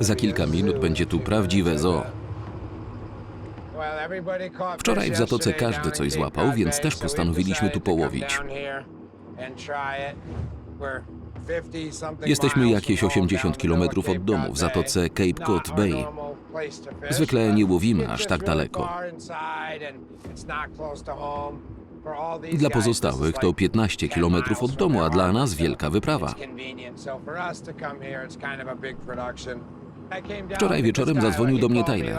Za kilka minut będzie tu prawdziwe zoo. Wczoraj w Zatoce każdy coś złapał, więc też postanowiliśmy tu połowić. Jesteśmy jakieś 80 km od domu w zatoce Cape Cod Bay. Zwykle nie łowimy aż tak daleko. Dla pozostałych to 15 km od domu, a dla nas wielka wyprawa. Wczoraj wieczorem zadzwonił do mnie Tyler.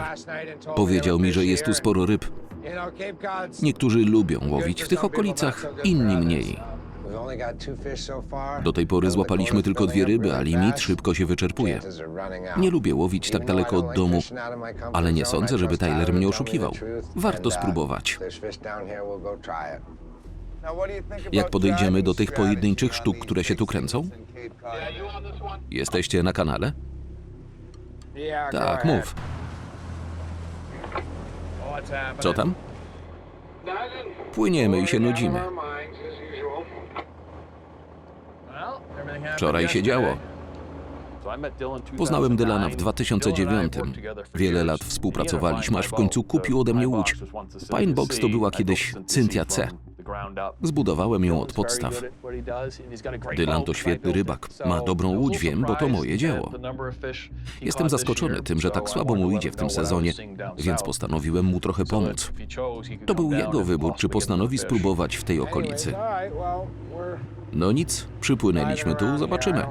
Powiedział mi, że jest tu sporo ryb. Niektórzy lubią łowić w tych okolicach, inni mniej. Do tej pory złapaliśmy tylko dwie ryby, a limit szybko się wyczerpuje. Nie lubię łowić tak daleko od domu, ale nie sądzę, żeby Tyler mnie oszukiwał. Warto spróbować. Jak podejdziemy do tych pojedynczych sztuk, które się tu kręcą? Jesteście na kanale? Tak, mów. Co tam? Płyniemy i się nudzimy. Wczoraj się działo. Poznałem Dylana w 2009. Wiele lat współpracowaliśmy, aż w końcu kupił ode mnie łódź. Pine Box to była kiedyś Cynthia C. Zbudowałem ją od podstaw. Dylan to świetny rybak. Ma dobrą łódź, wiem, bo to moje dzieło. Jestem zaskoczony tym, że tak słabo mu idzie w tym sezonie, więc postanowiłem mu trochę pomóc. To był jego wybór, czy postanowi spróbować w tej okolicy. No nic, przypłynęliśmy tu, zobaczymy.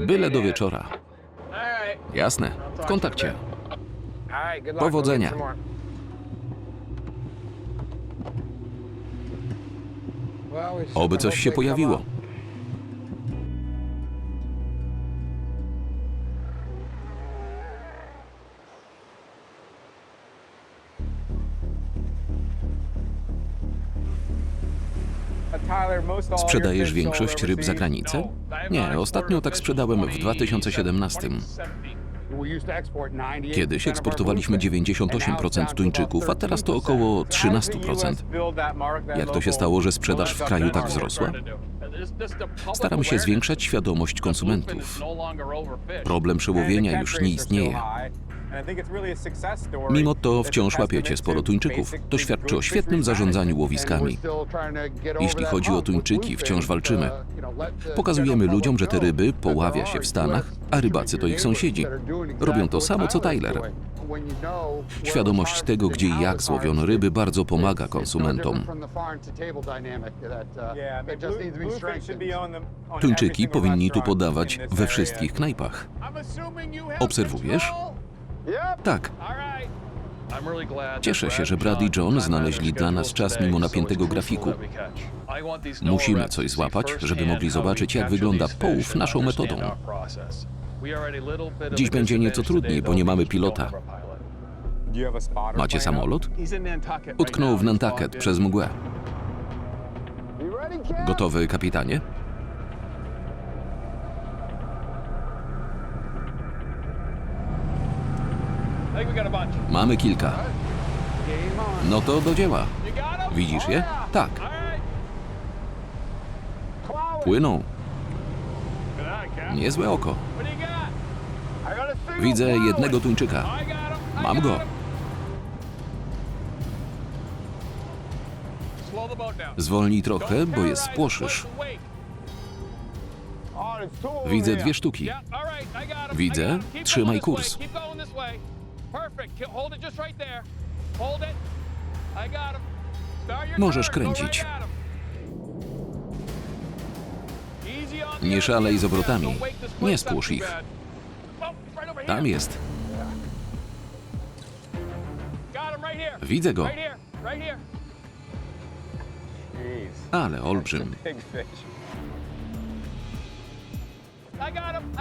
Byle do wieczora. Jasne, w kontakcie. Powodzenia. Oby coś się pojawiło. Sprzedajesz większość ryb za granicę? Nie, ostatnio tak sprzedałem w 2017. Kiedyś eksportowaliśmy 98% tuńczyków, a teraz to około 13%. Jak to się stało, że sprzedaż w kraju tak wzrosła? Staram się zwiększać świadomość konsumentów. Problem przełowienia już nie istnieje. Mimo to wciąż łapiecie sporo tuńczyków. To świadczy o świetnym zarządzaniu łowiskami. Jeśli chodzi o tuńczyki, wciąż walczymy. Pokazujemy ludziom, że te ryby poławia się w Stanach, a rybacy to ich sąsiedzi. Robią to samo co Tyler. Świadomość tego, gdzie i jak złowiono ryby, bardzo pomaga konsumentom. Tuńczyki powinni tu podawać we wszystkich knajpach. Obserwujesz? Tak. Cieszę się, że Brad i John znaleźli dla nas czas mimo napiętego grafiku. Musimy coś złapać, żeby mogli zobaczyć, jak wygląda połów naszą metodą. Dziś będzie nieco trudniej, bo nie mamy pilota. Macie samolot? Utknął w Nantucket przez mgłę. Gotowy, kapitanie? Mamy kilka. No to do dzieła. Widzisz je? Tak. Płyną. Niezłe oko. Widzę jednego tuńczyka. Mam go. Zwolnij trochę, bo je spłoszysz. Widzę dwie sztuki. Widzę. Trzymaj kurs. Możesz kręcić. Nie szalej z obrotami. Nie spłusz ich. Tam jest. Widzę go. Ale olbrzym.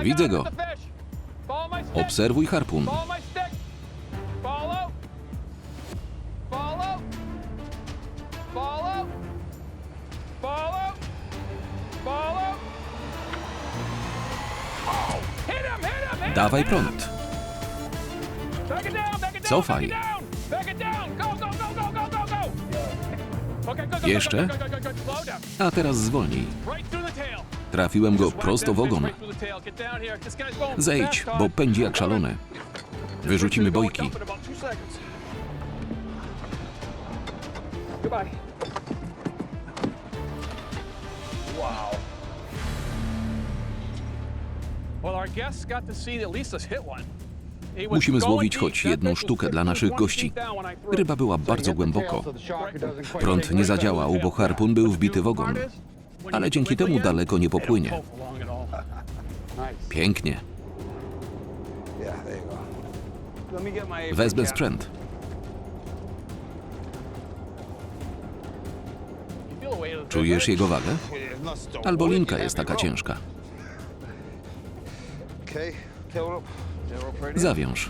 Widzę go. Obserwuj harpun. Dawaj prąd. Cofaj. Jeszcze? A teraz zwolnij. Trafiłem go prosto w ogon. Zejdź, bo pędzi jak szalony. Wyrzucimy bojki. Musimy złowić choć jedną sztukę dla naszych gości. Ryba była bardzo głęboko. Prąd nie zadziałał, bo harpun był wbity w ogon. Ale dzięki temu daleko nie popłynie. Pięknie. Wezmę sprzęt. Czujesz jego wagę? Albo linka jest taka ciężka. Zawiąż.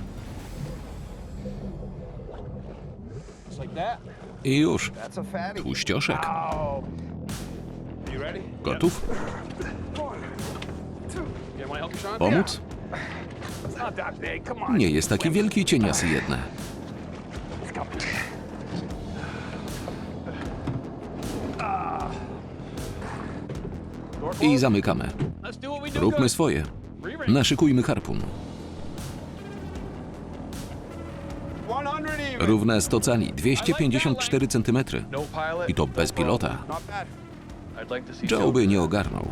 I już. Tłuścioszek. Gotów? Pomóc? Nie jest taki wielki, cieniasy jedne. I zamykamy. Róbmy swoje. Naszykujmy harpun. Równe 100 cali, 254 cm. I to bez pilota. Joe by nie ogarnął.